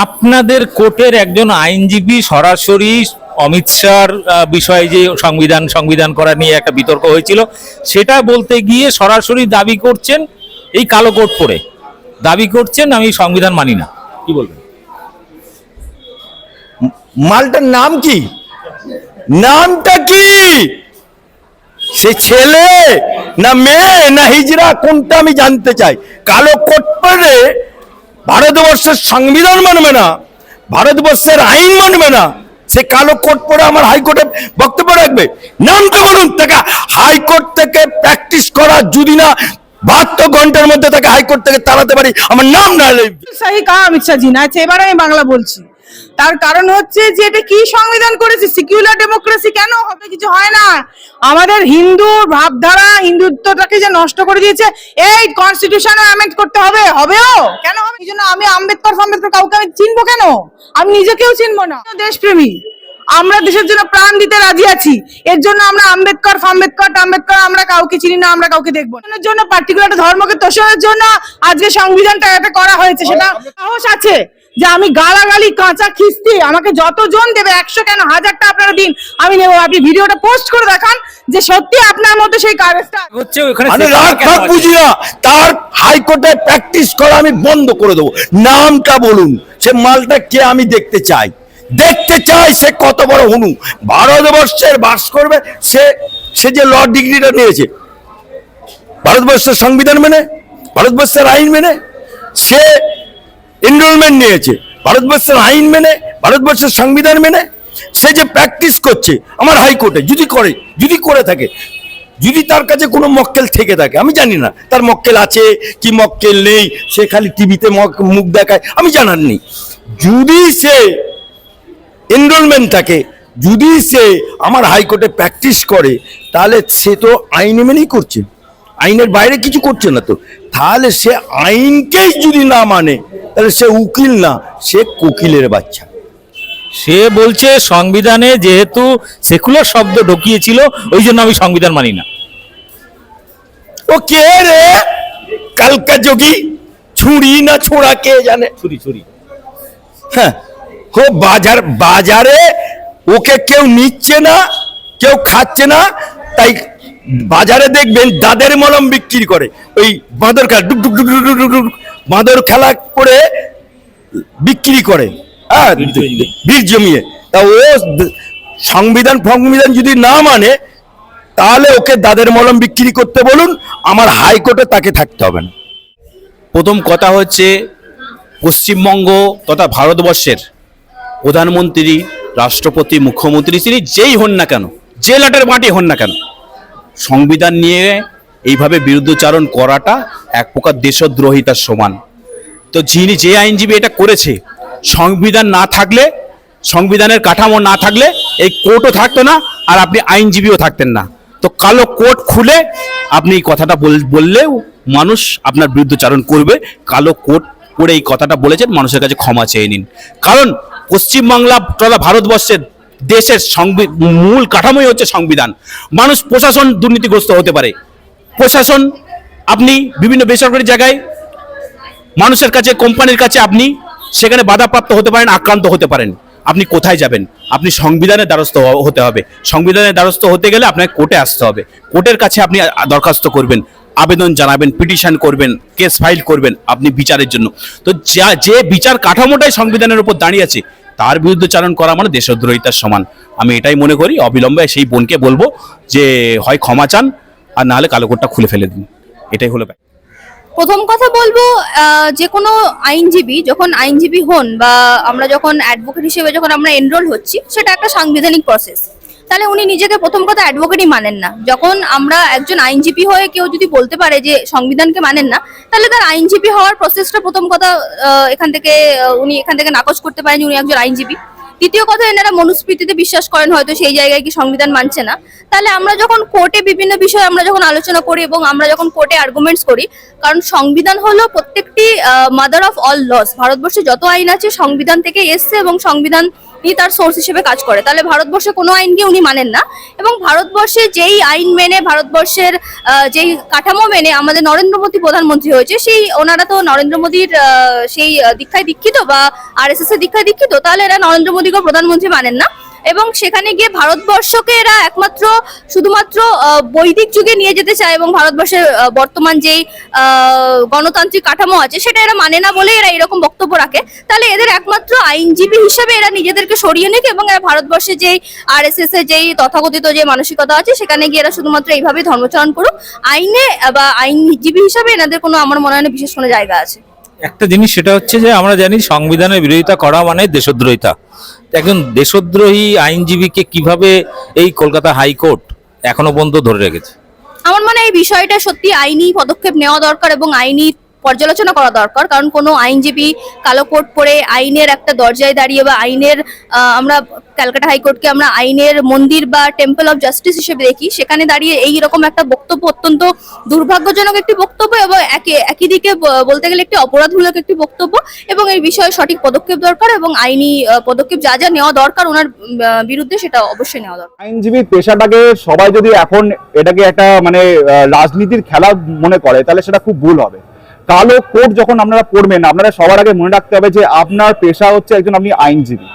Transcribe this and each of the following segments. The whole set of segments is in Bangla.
আপনাদের কোর্টের একজন আইনজীবী সরাসরি অমিত শাহর বিষয়ে যে সংবিধান সংবিধান করা নিয়ে একটা বিতর্ক হয়েছিল, সেটা বলতে গিয়ে সরাসরি দাবি করছেন এই কালো কোট পরে। দাবি করছেন, আমি সংবিধান মানি না। কি বলবেন? মালটার নাম কি? নামটা কি? সে ছেলে না মেয়ে না হিজরা কোনটা আমি জানতে চাই? কালো কোট পরে ভারতবর্ষের সংবিধান মানবে না, ভারতবর্ষের আইন মানবে না, সে কালো কোর্ট পরে আমার হাইকোর্টে বক্তব্য রাখবে। নামটা বলুন, তাকে হাইকোর্ট থেকে প্র্যাকটিস করা যদি না, বাহাত্তর ঘণ্টার মধ্যে তাকে হাইকোর্ট থেকে তাড়াতে পারি, আমার নাম না সাহি কাম ইচ্ছা শাহ আছে এবার আমি বাংলা বলছি। তার কারণ হচ্ছে যে এটা কি সংবিধান করেছে? সিকিউলার ডেমোক্রেসি কেন হবে? কিছু হয় না। আমাদের হিন্দু ভাবধারা হিন্দুত্বটাকে যে নষ্ট করে দিয়েছে এই কনস্টিটিউশন অ্যামেন্ড করতে হবে। হবেও? কেন হবে? এই জন্য আমি আম্বেদকর আম্বেদকর কাউকে আমি চিনবো কেন? আমি নিজেকেও চিনবো না। দেশপ্রেমী। আমরা দেশের জন্য প্রাণ দিতে রাজি আছি। এর জন্য আমরা আম্বেদকর ফাম্বেদকর টাম্বেদকর আমরা কাউকে চিনি না আমরা কাউকে দেখব। এর জন্য পার্টিকুলার ধর্মকে তোষণের জন্য আজকে সংবিধানটা এটা করা হয়েছে। সেটা সাহস আছে। যে আমি গালাগালি কাঁচা খিস্তি আমাকে যতজন দেবে একশো কেন হাজারটা আপনারা দিন আমি নেব। আপনি ভিডিওটা পোস্ট করে দেখান যে সত্যি আপনার মধ্যে সেই হচ্ছে ওখানে? বুঝি না। তার হাইকোর্টে প্র্যাকটিস করা আমি বন্ধ করে দেবো। নামটা বলুন সে মালটা কে আমি দেখতে চাই? দেখতে চাই সে কত বড় হনু। ভারতবর্ষের বাস করবে সে সে যে ল ডিগ্রিটা নিয়েছে। ভারতবর্ষের সংবিধান মেনে ভারতবর্ষের আইন মেনে সে এনরোলমেন্ট নিয়েছে। ভারতবর্ষের আইন মেনে, ভারতবর্ষের সংবিধান মেনে সে যে প্র্যাকটিস করছে, আমার হাইকোর্টে যদি করে যদি করে থাকে, যদি তার কাছে কোনো মক্কেল থেকে থাকে, আমি জানি না, তার মক্কেল আছে কি মক্কেল নেই, সে খালি টিভিতে মুখ দেখায়, আমি জানার নেই। যদি সে এনরোলমেন্ট থাকে, যদি সে আমার হাইকোর্টে প্র্যাকটিস করে, তাহলে সে তো আইন মেনেই করছে। আইনের বাইরে কিছু করছে না তো। তাহলে সে আইনকেই যদি না মানে তাহলে সে উকিল না সে কোকিলের বাচ্চা। সে বলছে সংবিধানে যেহেতু সেকুলার শব্দ ঢুকিয়েছিল ওই জন্য আমি সংবিধান মানি না। ও কে রে? কালকা যোগী? ছুরি না ছোড়া কে জানে? ছুরি ছুরি। হ্যাঁ ও বাজার বাজারে ওকে কেউ নিচ্ছে না কেউ খাচ্ছে না তাই বাজারে দেখবেন দাদের মলম বিক্রি করে। ওই বাঁদর খেলা ডুক ডুক বাঁদর খেলা করে বিক্রি করে। হ্যাঁ বীর জমিয়ে। তা ও সংবিধান সংবিধান যদি না মানে তাহলে ওকে দাদের মলম বিক্রি করতে বলুন আমার হাইকোর্টে তাকে থাকতে হবে না। প্রথম কথা হচ্ছে পশ্চিমবঙ্গ তথা ভারতবর্ষের প্রধানমন্ত্রী রাষ্ট্রপতি মুখ্যমন্ত্রী তিনি যেই হন না কেন যে লাটের মাটি হন না কেন সংবিধান নিয়ে এইভাবে বিরুদ্ধচারণ করাটা এক প্রকার দেশদ্রোহিতার সমান। তো যিনি যে আইনজীবী এটা করেছে, সংবিধান না থাকলে, সংবিধানের কাঠামো না থাকলে এই কোর্টও থাকতো না আর আপনি আইনজীবীও থাকতেন না। তো কালো কোর্ট খুলে আপনি এই কথাটা বল- বললেও মানুষ আপনার বিরুদ্ধচারণ করবে, কালো কোর্ট করে এই কথাটা বলেছেন, মানুষের কাছে ক্ষমা চেয়ে নিন। কারণ পশ্চিমবাংলা তথা ভারতবর্ষের দেশের মূল কাঠামোই হচ্ছে সংবিধান। মানুষ প্রশাসন দুর্নীতিগ্রস্ত হতে পারে। প্রশাসন, আপনি বিভিন্ন বেসরকারি জায়গায়, মানুষের কাছে, কোম্পানির কাছে আপনি সেখানে বাধাপ্রাপ্ত হতে পারেন, আক্রান্ত হতে পারেন। আপনি কোথায় যাবেন? আপনি সংবিধানের দ্বারস্থ হতে হবে। সংবিধানের দ্বারস্থ হতে গেলে আপনাকে কোর্টে আসতে হবে। কোর্টের কাছে আপনি দরখাস্ত করবেন। আবেদন জানাবেন, পিটিশন করবেন, কেস ফাইল করবেন আপনি বিচারের জন্য। তো যা, যে বিচার কাঠামোটাই সংবিধানের উপর দাঁড়িয়ে আছে, তার বিরুদ্ধে চারণ করা মানে দেশদ্রোহিতার সমান। আমি এটাই মনে করি, অবিলম্বে সেই বোনকে বলব যে, হয় ক্ষমা চান, আর না হলে কালো কোটটা খুলে ফেলে দিন। এটাই হলো। প্রথম কথা বলব যে কোনো আইনজীবী, যখন আইনজীবী হন বা আমরা যখন অ্যাডভোকেট হিসেবে যখন আমরা এনরোল হচ্ছি, সেটা একটা সাংবিধানিক প্রসেস তাহলে উনি নিজেকে প্রথম কথা অ্যাডভোকেটই মানেন না। যখন আমরা একজন আইনজীবী হয়ে কেউ যদি বলতে পারে যে সংবিধানকে মানেন না, তাহলে তার আইনজীবী হওয়ার প্রসেসটা প্রথম কথা এখান থেকে উনি এখান থেকে নাকচ করতে পারেন উনি একজন আইনজীবী। দ্বিতীয় কথা, এনারা মনুস্মৃতিতে বিশ্বাস করেন হয়তো সেই জায়গায় কি সংবিধান মানছে না। তাহলে আমরা যখন কোর্টে বিভিন্ন বিষয়ে আমরা যখন আলোচনা করি এবং আমরা যখন কোর্টে আর্গুমেন্টস করি, কারণ সংবিধান হলো প্রত্যেকটি মাদার অফ অল লস ভারতবর্ষে যত আইন আছে, সংবিধান থেকে এসছে এবং সংবিধান তার সোর্স হিসেবে কাজ করে। তাহলে ভারতবর্ষে কোনো আইনকে উনি মানেন না? এবং ভারতবর্ষে যেই আইন মেনে, ভারতবর্ষের যেই কাঠামো মেনে আমাদের নরেন্দ্র মোদী প্রধানমন্ত্রী হয়েছে, সেই ওনারা তো নরেন্দ্র মোদীর সেই দীক্ষায় দীক্ষিত বা আর এস এস এর দীক্ষায় দীক্ষিত, তাহলে এরা নরেন্দ্র মোদীকে প্রধানমন্ত্রী মানেন না। এবং সেখানে গিয়ে ভারতবর্ষকে এরা একমাত্র, শুধুমাত্র বৈদিক যুগে নিয়ে যেতে চায় এবং ভারতবর্ষের বর্তমান যেই গণতান্ত্রিক কাঠামো আছে, সেটা এরা মানে না বলে এরা এরকম বক্তব্য রাখে। তাহলে এদের একমাত্র আইনজীবী হিসেবে এরা নিজেদেরকে সরিয়ে নিক এবং এরা ভারতবর্ষে যেই আর এস এস এর যেই তথাকথিত যে মানসিকতা আছে, সেখানে গিয়ে এরা শুধুমাত্র এইভাবে ধর্মচরণ করুক। আইনে বা আইনজীবী হিসাবে এনাদের কোনো, আমার মনে হয় না, বিশেষ কোনো জায়গা আছে। একটা জিনিস সেটা হচ্ছে যে আমরা জানি সংবিধানের বিরোধিতা করা মানে দেশদ্রোহিতা। একজন দেশদ্রোহী আইনজীবীকে কীভাবে এই কলকাতা হাইকোর্ট এখনও পর্যন্ত ধরে রেখেছে? আমার মনে হয় এই বিষয়টা সত্যি আইনি পদক্ষেপ নেওয়া দরকার এবং আইনি পর্যালোচনা করা দরকার, কারণ কোনো আইনজীবী কালো কোট পরে আইনের একটা দরজায় দাঁড়িয়ে বা আইনের আমরা ক্যালকাটা হাইকোর্টকে আমরা আইনের মন্দির বা টেম্পল অফ জাস্টিস হিসেবে দেখি, সেখানে দাঁড়িয়ে এই রকম একটা বক্তব্য অত্যন্ত দুর্ভাগ্যজনক একটি বক্তব্য এবং একে, একই দিকে বলতে গেলে একটি অপরাধমূলক একটি বক্তব্য এবং এই বিষয়ে সঠিক পদক্ষেপ দরকার এবং আইনি পদক্ষেপ যা যা নেওয়া দরকার ওনার বিরুদ্ধে সেটা অবশ্যই নেওয়া দরকার। আইনজীবী পেশাটাকে সবাই যদি এখন এটাকে একটা মানে রাজনীতির খেলা মনে করে, তাহলে সেটা খুব ভুল হবে। কালো কোর্ট যখন আপনারা পড়বেন, আপনারা সবার আগে মনে রাখতে হবে যে আপনার পেশা হচ্ছে একজন আপনি আইনজীবী।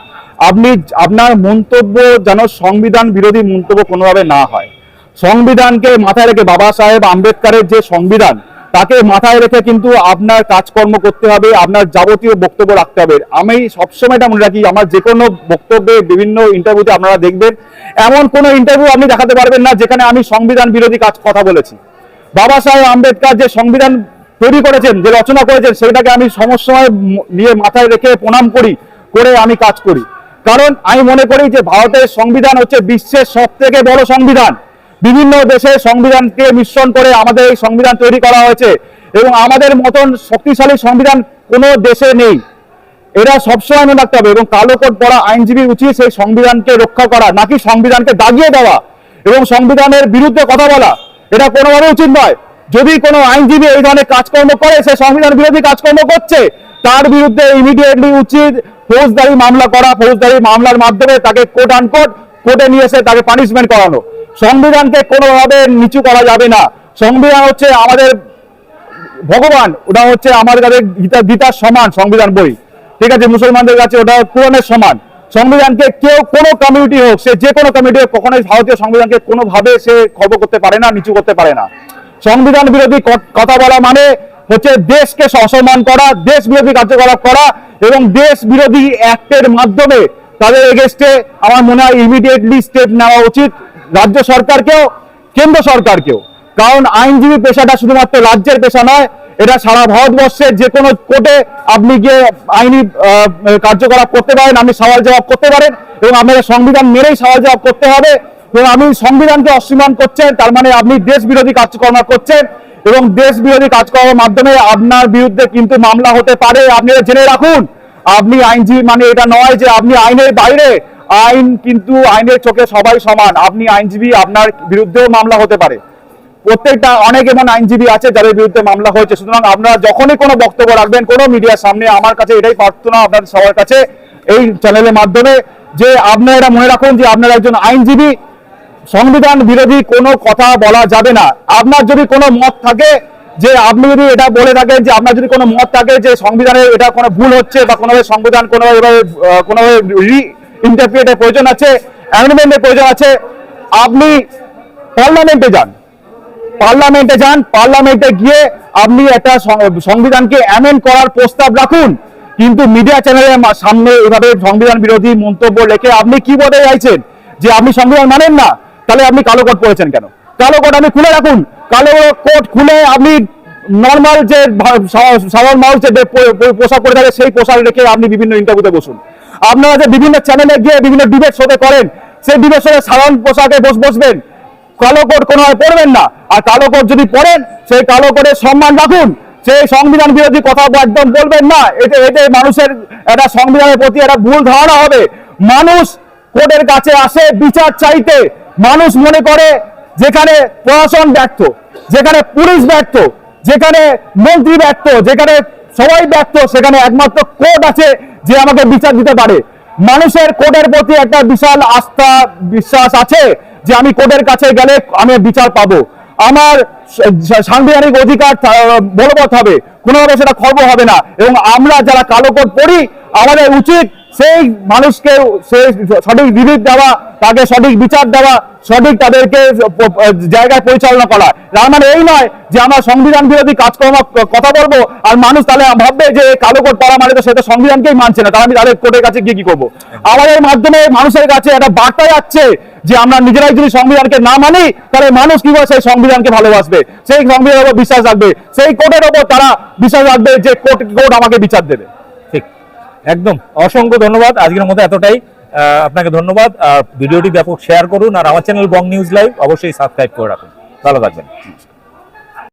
আপনি আপনার মন্তব্য যেন সংবিধান বিরোধী মন্তব্য কোনোভাবে না হয়। সংবিধানকে মাথায় রেখে বাবা সাহেব আম্বেদকারের যে সংবিধান, তাকে মাথায় রেখে কিন্তু আপনার কাজকর্ম করতে হবে, আপনার যাবতীয় বক্তব্য রাখতে হবে। আমি সবসময় এটা মনে রাখি, আমার যে কোনো বক্তব্যে, বিভিন্ন ইন্টারভিউতে আপনারা দেখবেন, এমন কোনো ইন্টারভিউ আপনি দেখাতে পারবেন না যেখানে আমি সংবিধান বিরোধী কাজ কথা বলেছি। বাবা সাহেব আম্বেদকর যে সংবিধান তৈরি করেছেন, যে রচনা করেছেন, সেটাকে আমি সমসময় নিয়ে মাথায় রেখে প্রণাম করি, করে আমি কাজ করি। কারণ আমি মনে করি যে ভারতের সংবিধান হচ্ছে বিশ্বের সব থেকে বড় সংবিধান। বিভিন্ন দেশের সংবিধানকে মিশ্রণ করে আমাদের এই সংবিধান তৈরি করা হয়েছে এবং আমাদের মতন শক্তিশালী সংবিধান কোনো দেশে নেই। এরা সবসময় মনে রাখতে হবে এবং কালো কোট পড়া আইনজীবীর উচিত সেই সংবিধানকে রক্ষা করা, নাকি সংবিধানকে দাগিয়ে দেওয়া এবং সংবিধানের বিরুদ্ধে কথা বলা, এটা কোনোভাবে উচিত নয়। যদি কোনো আইনজীবী এই ধরনের কাজকর্ম করে, সে সংবিধান বিরোধী কাজকর্ম করছে, তার বিরুদ্ধে ইমিডিয়েটলি উচিত ফৌজদারি মামলা করা, ফৌজদারি মামলার মাধ্যমে তাকে কোর্ট আনকোর্ট কোর্টে নিয়ে এসে তাকে পানিশমেন্ট করানো। সংবিধানকে কোনোভাবে নিচু করা যাবে না। সংবিধান হচ্ছে আমাদের ভগবান, ওটা হচ্ছে আমাদের কাছে গীতা গীতার সমান সংবিধান বই। ঠিক আছে, মুসলমানদের কাছে ওটা কোরআনের সমান। সংবিধানকে কেউ কোনো কমিউনিটি হোক, সে যে কোনো কমিউনিটি হোক, কখনোই ভারতীয় সংবিধানকে কোনোভাবে সে খর্ব করতে পারে না, নিচু করতে পারে না। সংবিধান বিরোধী কথা বলা মানে হচ্ছে দেশকে অসম্মান করা, দেশ বিরোধী কার্যকলাপ করা এবং দেশ বিরোধী অ্যাক্টের মাধ্যমে তাদের এগেস্টে আমার মনে হয় ইমিডিয়েটলি স্টেপ নেওয়া উচিত রাজ্য সরকারকেও, কেন্দ্র সরকারকেও। কারণ আইনজীবী পেশাটা শুধুমাত্র রাজ্যের পেশা নয়, এটা সারা ভারতবর্ষের যে কোনো কোর্টে আপনি গিয়ে আইনি কার্যকলাপ করতে পারেন, আপনি সওয়াল জবাব করতে পারেন এবং আপনাকে সংবিধান মেনেই সওয়াল জবাব করতে হবে। এবং আপনি সংবিধানকে অসম্মান করছেন, তার মানে আপনি দেশ বিরোধী কাজকর্ম করছেন এবং দেশ বিরোধী কাজকর্মের মাধ্যমে আপনার বিরুদ্ধে কিন্তু মামলা হতে পারে। আপনি জেনে রাখুন। আপনি আইনজীবী মানে এটা নয় যে আপনি আইনের বাইরে, আইন কিন্তু আইনের চোখে সবাই সমান। আপনি আইনজীবী, আপনার বিরুদ্ধেও মামলা হতে পারে। প্রত্যেকটা, অনেক এমন আইনজীবী আছে যাদের বিরুদ্ধে মামলা হয়েছে। সুতরাং আপনারা যখনই কোনো বক্তব্য রাখবেন, কোনো মিডিয়ার সামনে, আমার কাছে এটাই প্রার্থনা আপনাদের সবার কাছে, এই চ্যানেলের মাধ্যমে, যে আপনারা মনে রাখুন যে আপনারা একজন আইনজীবী সংবিধান বিরোধী কোনো কথা বলা যাবে না। আপনার যদি কোনো মত থাকে যে আপনি যদি এটা বলে থাকেন যে আপনার যদি কোনো মত থাকে যে সংবিধানে এটা কোনো ভুল হচ্ছে বা কোনোভাবে সংবিধান কোনোভাবে কোনোভাবে রি ইন্টারপ্রিটের প্রয়োজন আছে অ্যামেন্ডমেন্টের প্রয়োজন আছে, আপনি পার্লামেন্টে যান। পার্লামেন্টে যান, পার্লামেন্টে গিয়ে আপনি একটা সংবিধানকে অ্যামেন্ড করার প্রস্তাব রাখুন। কিন্তু মিডিয়া চ্যানেলের সামনে এভাবে সংবিধান বিরোধী মন্তব্য লেখে আপনি কি বলতে চাইছেন? যে আপনি সংবিধান মানেন না। তাহলে আপনি কালো কোট পড়েছেন কেন? কালো কোট আপনি খুলে রাখুন। কালো কোট খুলে আপনি নর্মাল যে সাধারণ মানুষ যে পোশাক পরে থাকে, সেই পোশাক রেখে আপনি বিভিন্ন ইন্টারভিউতে বসুন। আপনারা যে বিভিন্ন চ্যানেলে গিয়ে বিভিন্ন ডিবেট শোতে করেন, সেই ডিবেট শোতে সাধারণ পোশাকে বস বসবেন। কালো কোট কোনো পড়বেন না। আর কালো কোট যদি পড়েন, সেই কালো কোটের সম্মান রাখুন। সেই সংবিধান বিরোধী কথা একদম বলবেন না। এতে এতে মানুষের একটা সংবিধানের প্রতি একটা ভুল ধারণা হবে। মানুষ কোর্টের কাছে আসে বিচার চাইতে। মানুষ মনে করে যেখানে প্রশাসন ব্যর্থ, যেখানে পুলিশ ব্যর্থ, যেখানে মন্ত্রী ব্যর্থ, যেখানে সবাই ব্যর্থ, সেখানে একমাত্র কোর্ট আছে যে আমাকে বিচার দিতে পারে। মানুষের কোর্টের প্রতি একটা বিশাল আস্থা, বিশ্বাস আছে যে আমি কোর্টের কাছে গেলে আমি বিচার পাবো। আমার সাংবিধানিক অধিকার বলবৎ হবে, কোনোভাবে সেটা খর্ব হবে না। এবং আমরা যারা কালো কোট পড়ি, আমাদের উচিত সেই মানুষকে সঠিক রিলিফ দেওয়া, তাকে সঠিক বিচার দেওয়া, সঠিক তাদেরকে জায়গায় পরিচালনা করা। তার মানে এই নয় যে আমরা সংবিধান বিরোধী কাজকর্ম কথা বলব আর মানুষ তাহলে ভাববে যে কালো কোট পড়া মানে তো সেটা সংবিধানকেই মানছে না, তাহলে আমি তাদের কোর্টের কাছে গিয়ে কি করব? আমাদের মাধ্যমে মানুষের কাছে একটা বার্তা যাচ্ছে যে আমরা নিজেরাই যদি সংবিধানকে না মানি, তাহলে মানুষ কি করে সেই সংবিধানকে ভালোবাসবে। সেই সংবিধানের উপর বিশ্বাস রাখবে। সেই কোর্টের উপর তারা বিশ্বাস রাখবে যে কোর্ট কোর্ট আমাকে বিচার দেবে। একদম। অসংখ্য ধন্যবাদ। আজকের মতো এতটাই। আপনাকে ধন্যবাদ। আর ভিডিওটি ব্যাপক শেয়ার করুন। আর আমার চ্যানেল বং নিউজ লাইভ অবশ্যই সাবস্ক্রাইব করে রাখুন। ভালো থাকবেন।